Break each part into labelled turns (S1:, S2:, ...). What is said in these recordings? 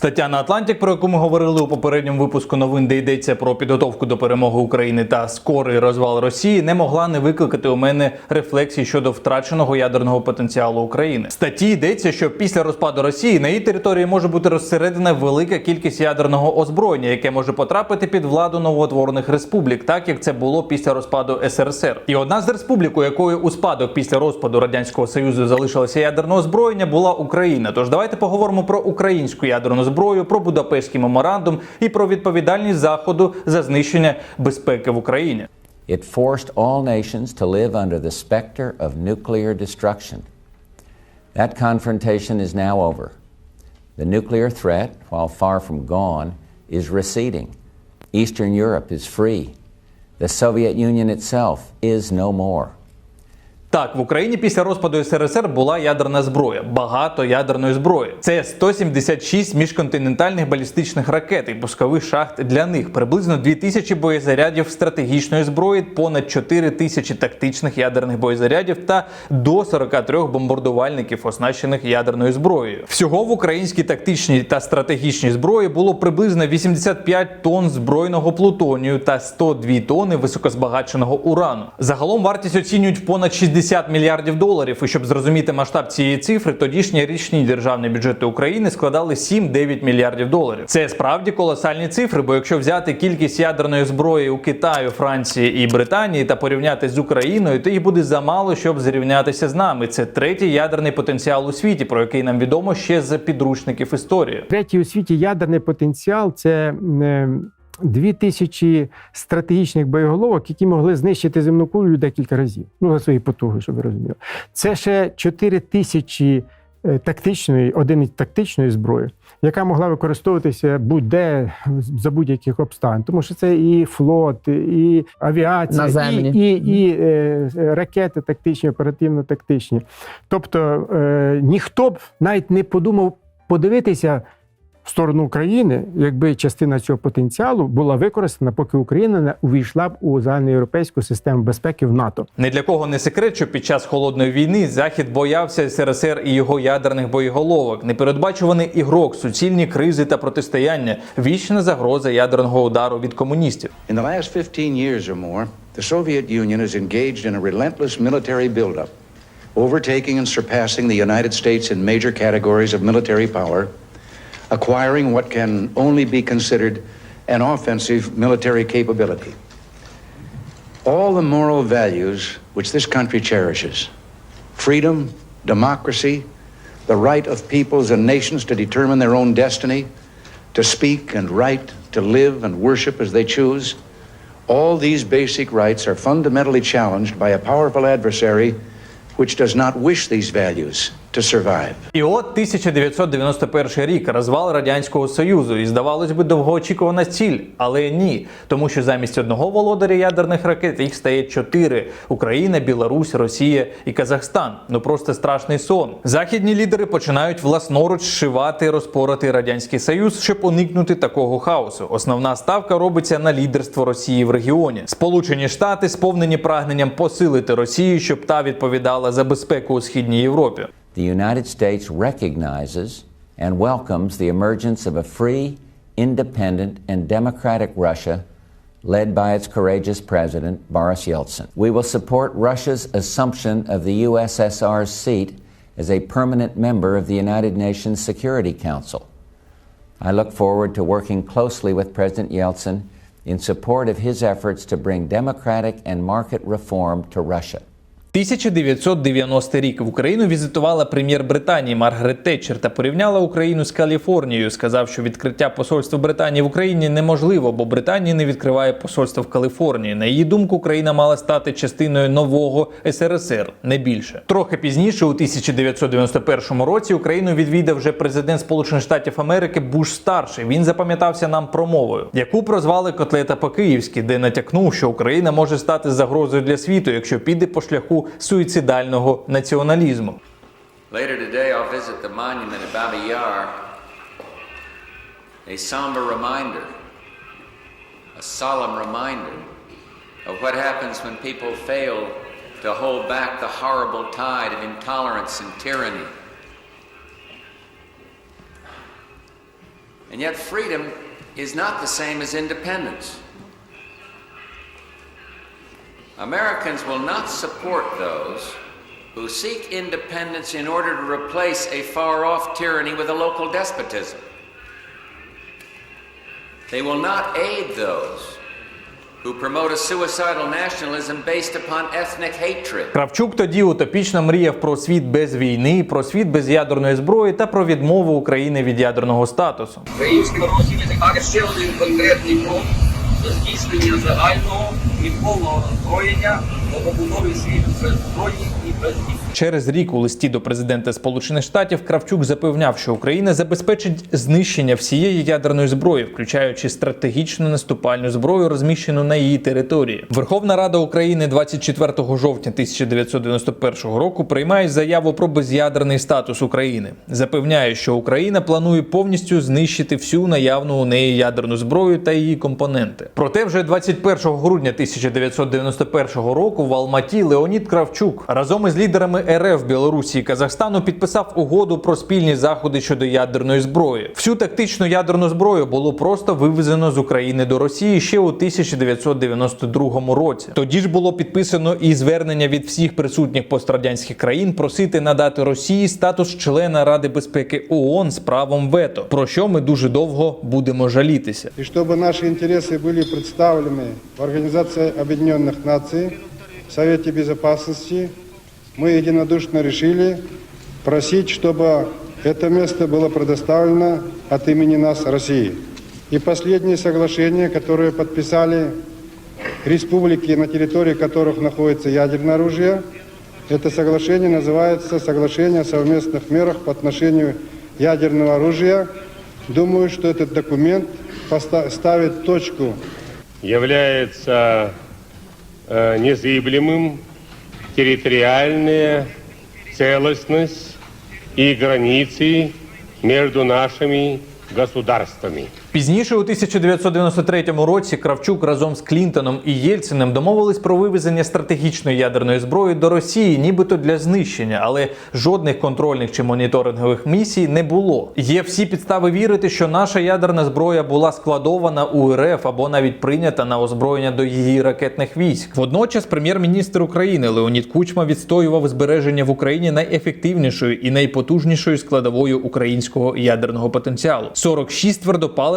S1: Стаття на Атлантик, про яку ми говорили у попередньому випуску новин, де йдеться про підготовку до перемоги України та скорий розвал Росії, не могла не викликати у мене рефлексій щодо втраченого ядерного потенціалу України. В статті йдеться, що після розпаду Росії на її території може бути розсередена велика кількість ядерного озброєння, яке може потрапити під владу новоутворених республік, так як це було після розпаду СРСР. І одна з республік, у якої у спадок після розпаду радянського союзу залишилося ядерне озброєння, була Україна. Тож давайте поговоримо про українську ядерну зброю, про Будапештський меморандум і про відповідальність заходу за знищення безпеки в Україні.
S2: It forced all nations to live under the specter of nuclear destruction. That confrontation is now over. The nuclear threat, while far from gone, is receding. Eastern Europe is free. The Soviet Union itself is no more.
S1: Так, в Україні після розпаду СРСР була ядерна зброя, багато ядерної зброї. Це 176 міжконтинентальних балістичних ракет і пускових шахт для них, приблизно 2000 боєзарядів стратегічної зброї, понад 4 тисячі тактичних ядерних боєзарядів та до 43 бомбардувальників, оснащених ядерною зброєю. Всього в українській тактичній та стратегічній зброї було приблизно 85 тонн збройного плутонію та 102 тонни високозбагаченого урану. Загалом вартість оцінюють понад 60 мільярдів доларів. І щоб зрозуміти масштаб цієї цифри, тодішні річні державні бюджети України складали 7-9 мільярдів доларів. Це справді колосальні цифри, бо якщо взяти кількість ядерної зброї у Китаю, Франції і Британії та порівняти з Україною, то їх буде замало, щоб зрівнятися з нами. Це третій ядерний потенціал у світі, про який нам відомо ще з підручників історії.
S3: Третій у світі ядерний потенціал це е, дві тисячі стратегічних боєголовок, які могли знищити земну кулю декілька разів. Ну, за свої потуги, щоб ви розуміли. Це ще 4 тисячі е, тактичної, одиниць тактичної зброї, яка могла використовуватися будь-де за будь-яких обставин. Тому що це і флот, і авіація,
S4: Наземні.
S3: і, і, і е, ракети тактичні, оперативно-тактичні. Тобто е, ніхто б навіть не подумав подивитися в сторону України, якби частина цього потенціалу була використана, поки Україна не увійшла б у загальноєвропейську систему безпеки в НАТО.
S1: Не для кого не секрет, що під час холодної війни Захід боявся СРСР і його ядерних боєголовок, непередбачуваний ігрок, суцільні кризи та протистояння, вічна загроза ядерного удару від комуністів.
S5: In the last 15 years or more, the Soviet Union is engaged in a relentless military buildup, overtaking and surpassing the United States in major categories of military power, acquiring what can only be considered an offensive military capability. All the moral values which this country cherishes freedom, democracy, the right of peoples and nations to determine their own destiny, to speak and write, to live and worship as they choose. All these basic rights are fundamentally challenged by a powerful adversary which does not wish these values to survive.
S1: І от 1991 рік розвал радянського союзу, і здавалось би, довгоочікувана ціль, але ні, тому що замість одного володаря ядерних ракет їх стає чотири: Україна, Білорусь, Росія і Казахстан. Ну просто страшний сон. Західні лідери починають власноруч зшивати, розпорати радянський союз, щоб уникнути такого хаосу. Основна ставка робиться на лідерство Росії в регіоні. Сполучені Штати сповнені прагненням посилити Росію, щоб та відповідала за безпеку у східній Європі.
S2: The United States recognizes and welcomes the emergence of a free, independent, and democratic Russia led by its courageous president, Boris Yeltsin. We will support Russia's assumption of the USSR's seat as a permanent member of the United Nations Security Council. I look forward to working closely with President Yeltsin in support of his efforts to bring democratic and market reform to Russia.
S1: 1990 рік в Україну візитувала прем'єр Британії Маргарет Тетчер та порівняла Україну з Каліфорнією. Сказав, що відкриття посольства Британії в Україні неможливо, бо Британія не відкриває посольство в Каліфорнії. На її думку, Україна мала стати частиною нового СРСР, не більше. Трохи пізніше, у 1991 році, Україну відвідав вже президент Сполучених Штатів Америки Буш старший. Він запам'ятався нам промовою, яку прозвали котлета по-київськи, де натякнув, що Україна може стати загрозою для світу, якщо піде по шляху суїцидального націоналізму.
S6: Later today, I'll visit the monument at Baba Yar, a somber reminder, a solemn reminder of what happens when people fail to hold back the horrible tide of intolerance and tyranny. And yet, freedom is not the same as independence. Americans will not support those who seek independence in order to replace a far off tyranny with a local despotism. They will not aid those who promote a suicidal nationalism based upon ethnic hatred.
S1: Кравчук тоді утопічно мріяв про світ без війни, про світ без ядерної зброї та про відмову України від ядерного статусу.
S4: Українським розвідці ще один конкретний крок до здійснення загального і повного озброєння світу без зброї і без.
S1: Через рік у листі до президента Сполучених Штатів Кравчук запевняв, що Україна забезпечить знищення всієї ядерної зброї, включаючи стратегічну наступальну зброю, розміщену на її території. Верховна Рада України 24 жовтня 1991 року приймає заяву про без'ядерний статус України. Запевняє, що Україна планує повністю знищити всю наявну у неї ядерну зброю та її компоненти. Проте вже 21 грудня 1991 року в Алматі Леонід Кравчук разом із лідерами РФ Білорусі і Казахстану підписав угоду про спільні заходи щодо ядерної зброї. Всю тактичну ядерну зброю було просто вивезено з України до Росії ще у 1992 році. Тоді ж було підписано і звернення від всіх присутніх пострадянських країн просити надати Росії статус члена Ради безпеки ООН з правом вето, про що ми дуже довго будемо жалітися.
S7: и чтобы наши интересы были представлены в Организации Объединенных Наций, В Совете Безопасности, мы единодушно решили просить, чтобы это место было предоставлено от имени нас, России. И последнее соглашение, которое подписали республики, на территории которых находится ядерное оружие, это соглашение называется «Соглашение о совместных мерах по отношению ядерного оружия». Думаю, что этот документ поста- ставит точку
S8: является незыблемым территориальная целостность и границы между нашими государствами.
S1: Пізніше, у 1993 році, Кравчук разом з Клінтоном і Єльциним домовились про вивезення стратегічної ядерної зброї до Росії, нібито для знищення, але жодних контрольних чи моніторингових місій не було. Є всі підстави вірити, що наша ядерна зброя була складована у РФ або навіть прийнята на озброєння до її ракетних військ. Водночас, прем'єр-міністр України Леонід Кучма відстоював збереження в Україні найефективнішою і найпотужнішою складовою українського ядерного потенціалу 46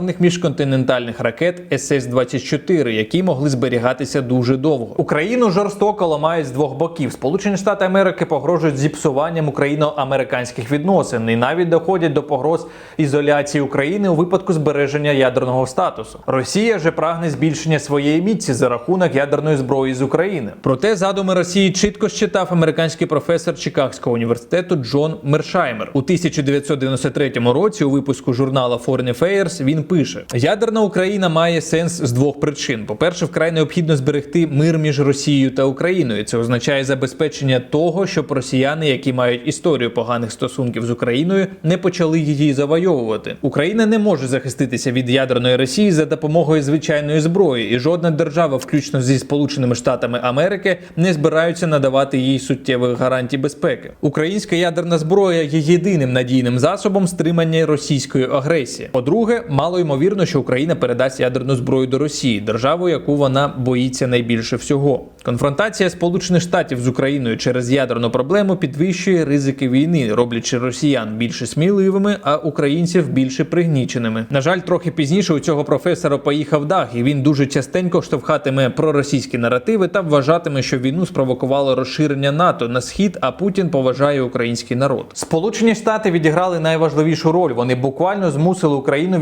S1: твердопаливних міжконтинентальних ракет СС-24, які могли зберігатися дуже довго. Україну жорстоко ламають з двох боків. Сполучені Штати Америки погрожують зіпсуванням україно-американських відносин і навіть доходять до погроз ізоляції України у випадку збереження ядерного статусу. Росія же прагне збільшення своєї міці за рахунок ядерної зброї з України. Проте задуми Росії чітко щитав американський професор Чикагського університету Джон Мершаймер. У 1993 році у випуску журнала Foreign Affairs він пише: Ядерна Україна має сенс з двох причин: по-перше, вкрай необхідно зберегти мир між Росією та Україною. Це означає забезпечення того, щоб росіяни, які мають історію поганих стосунків з Україною, не почали її завойовувати. Україна не може захиститися від ядерної Росії за допомогою звичайної зброї, і жодна держава, включно зі Сполученими Штатами Америки, не збираються надавати їй суттєвих гарантій безпеки. Українська ядерна зброя є єдиним надійним засобом стримання російської агресії. По-друге, мало ймовірно, що Україна передасть ядерну зброю до Росії, державу, яку вона боїться найбільше всього. Конфронтація Сполучених Штатів з Україною через ядерну проблему підвищує ризики війни, роблячи росіян більше сміливими, а українців більше пригніченими. На жаль, трохи пізніше у цього професора поїхав дах, і він дуже частенько штовхатиме проросійські наративи та вважатиме, що війну спровокувало розширення НАТО на схід, а Путін поважає український народ. Сполучені Штати відіграли найважливішу роль. Вони буквально змусили Україну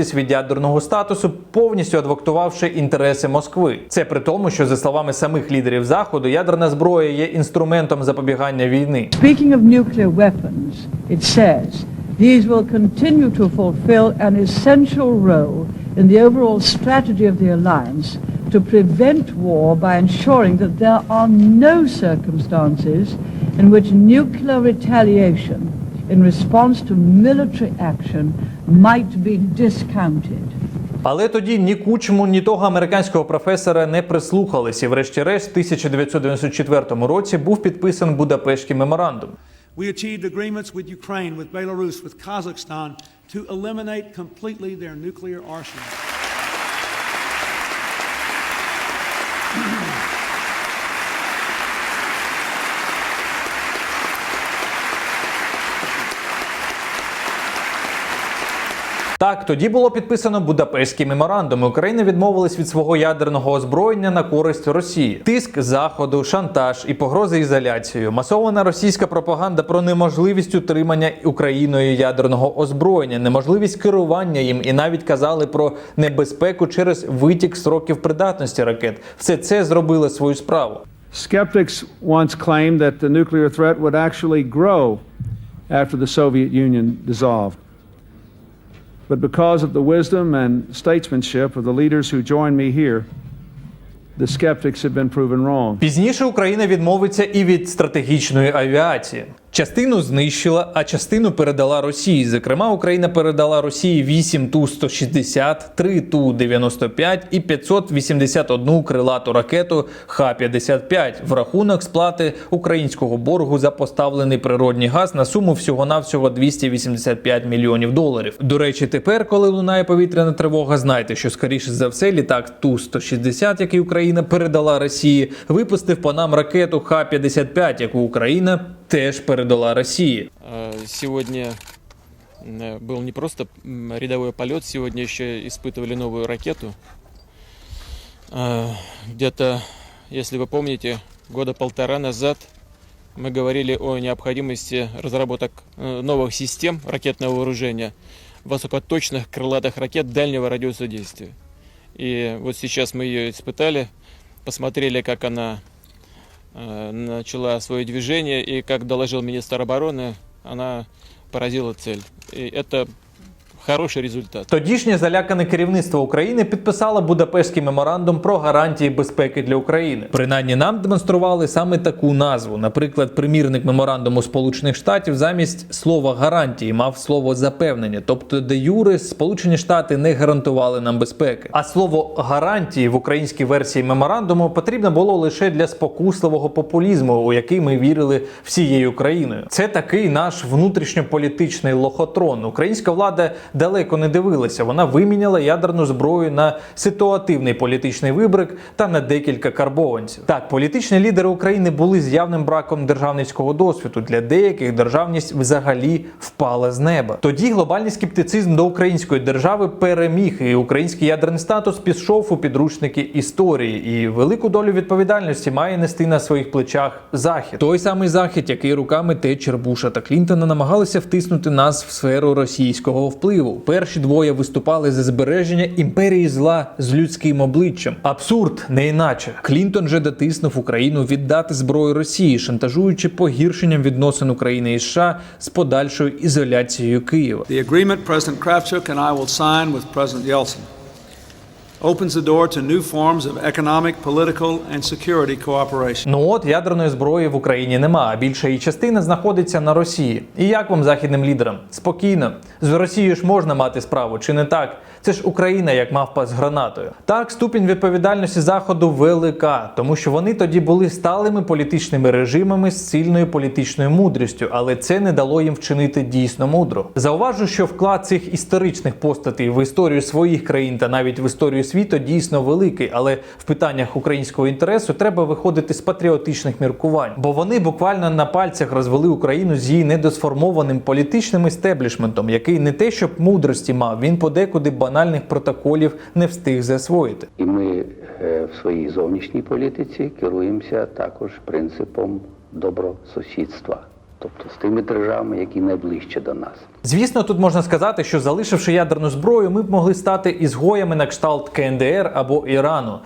S1: відмовитись від ядерного статусу, повністю адвоктувавши інтереси Москви. Це при тому, що за словами самих лідерів заходу, ядерна зброя є інструментом запобігання війни.
S9: Speaking of nuclear weapons, it says these will continue to fulfill an essential role in the overall strategy of the alliance to prevent war by ensuring that there are no circumstances in which nuclear retaliation in response to military action might be discounted.
S1: Але тоді ні кучму, ні того американського професора не прислухались, і врешті-решт, в 1994 році був підписан Будапештський меморандум.
S10: We achieved agreements with Ukraine, with Belarus, with Kazakhstan to eliminate completely their nuclear arsenal.
S1: Так, тоді було підписано Будапештський меморандум. Україна відмовилась від свого ядерного озброєння на користь Росії. Тиск заходу, шантаж і погрози ізоляцією. Масована російська пропаганда про неможливість утримання Україною ядерного озброєння, неможливість керування їм, і навіть казали про небезпеку через витік сроків придатності ракет. Все це зробило свою справу.
S10: Skeptics once claimed that the nuclear threat would actually grow after the Soviet Union dissolved. But because of the wisdom and statesmanship of the leaders who joined me here, the skeptics have been proven wrong.
S1: Пізніше Україна відмовиться і від стратегічної авіації. Частину знищила, а частину передала Росії. Зокрема, Україна передала Росії 8 Ту-160, 3 Ту-95 і 581 крилату ракету Х-55 в рахунок сплати українського боргу за поставлений природний газ на суму всього-навсього 285 мільйонів доларів. До речі, тепер, коли лунає повітряна тривога, знайте, що скоріше за все літак Ту-160, який Україна передала Росії, випустив по нам ракету Х-55, яку Україна теж передала Росії.
S11: Э, Сегодня э, был не просто рядовой полет, сегодня еще испытывали новую ракету. Э, Где-то, если вы помните, года полтора назад мы говорили о необходимости разработок э, новых систем ракетного вооружения, высокоточных крылатых ракет дальнего радиуса действия. И вот сейчас мы ее испытали, посмотрели, как она начала свое движение, и, как доложил министр обороны, она поразила цель. И это хороший результат.
S1: Тодішнє залякане керівництво України підписало Будапештський меморандум про гарантії безпеки для України. Принаймні нам демонстрували саме таку назву. Наприклад, примірник меморандуму Сполучених Штатів замість слова гарантії мав слово запевнення, тобто де юри Сполучені Штати не гарантували нам безпеки. А слово гарантії в українській версії меморандуму потрібно було лише для спокусливого популізму, у який ми вірили всією країною. Це такий наш внутрішньополітичний лохотрон. Українська влада далеко не дивилася. Вона виміняла ядерну зброю на ситуативний політичний вибрик та на декілька карбованців. Так, політичні лідери України були з явним браком державницького досвіду. Для деяких державність взагалі впала з неба. Тоді глобальний скептицизм до української держави переміг, і український ядерний статус пішов у підручники історії. І велику долю відповідальності має нести на своїх плечах захід. Той самий захід, який руками Тетчер, Буша та Клінтона намагалися втиснути нас в сферу російського впливу. Перші двоє виступали за збереження імперії зла з людським обличчям. Абсурд, не іначе. Клінтон же дотиснув Україну віддати зброю Росії, шантажуючи погіршенням відносин України і США з подальшою ізоляцією Києва.
S10: The agreement President Kravchuk and I will sign with President Yeltsin opens the door to new forms of economic, political, and security cooperation.
S1: Ну от ядерної зброї в Україні нема, більша її частина знаходиться на Росії. І як вам західним лідерам? Спокійно, з Росією ж можна мати справу, чи не так? Це ж Україна, як мавпа з гранатою. Так, ступінь відповідальності заходу велика, тому що вони тоді були сталими політичними режимами з сильною політичною мудрістю, але це не дало їм вчинити дійсно мудро. Зауважу, що вклад цих історичних постатей в історію своїх країн та навіть в історію світу дійсно великий, але в питаннях українського інтересу треба виходити з патріотичних міркувань, бо вони буквально на пальцях розвели Україну з її недосформованим політичним істеблішментом, який не те, щоб мудрості мав, він подекуди банальних протоколів не встиг засвоїти.
S12: І ми е, в своїй зовнішній політиці керуємося також принципом добросусідства, тобто з тими державами, які найближче до нас.
S1: Звісно, тут можна сказати, що залишивши ядерну зброю, ми б могли стати ізгоями на кшталт КНДР або Ірану.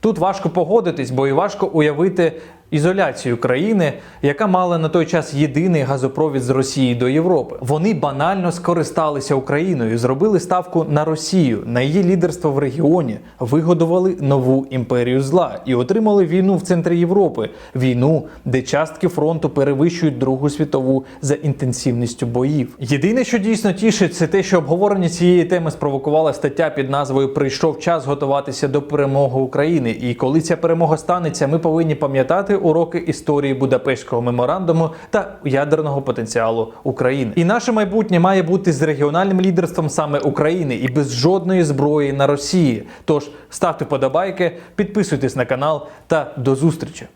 S1: Тут важко погодитись, бо і важко уявити ізоляцію країни, яка мала на той час єдиний газопровід з Росії до Європи. Вони банально скористалися Україною, зробили ставку на Росію, на її лідерство в регіоні, вигодували нову імперію зла і отримали війну в центрі Європи, війну, де частки фронту перевищують Другу світову за інтенсивністю боїв. Єдине, що дійсно тішить, це те, що обговорення цієї теми спровокувала стаття під назвою Прийшов час готуватися до перемоги України. І коли ця перемога станеться, ми повинні пам'ятати уроки історії Будапештського меморандуму та ядерного потенціалу України. І наше майбутнє має бути з регіональним лідерством саме України і без жодної зброї на Росії. Тож ставте подобайки, підписуйтесь на канал та до зустрічі.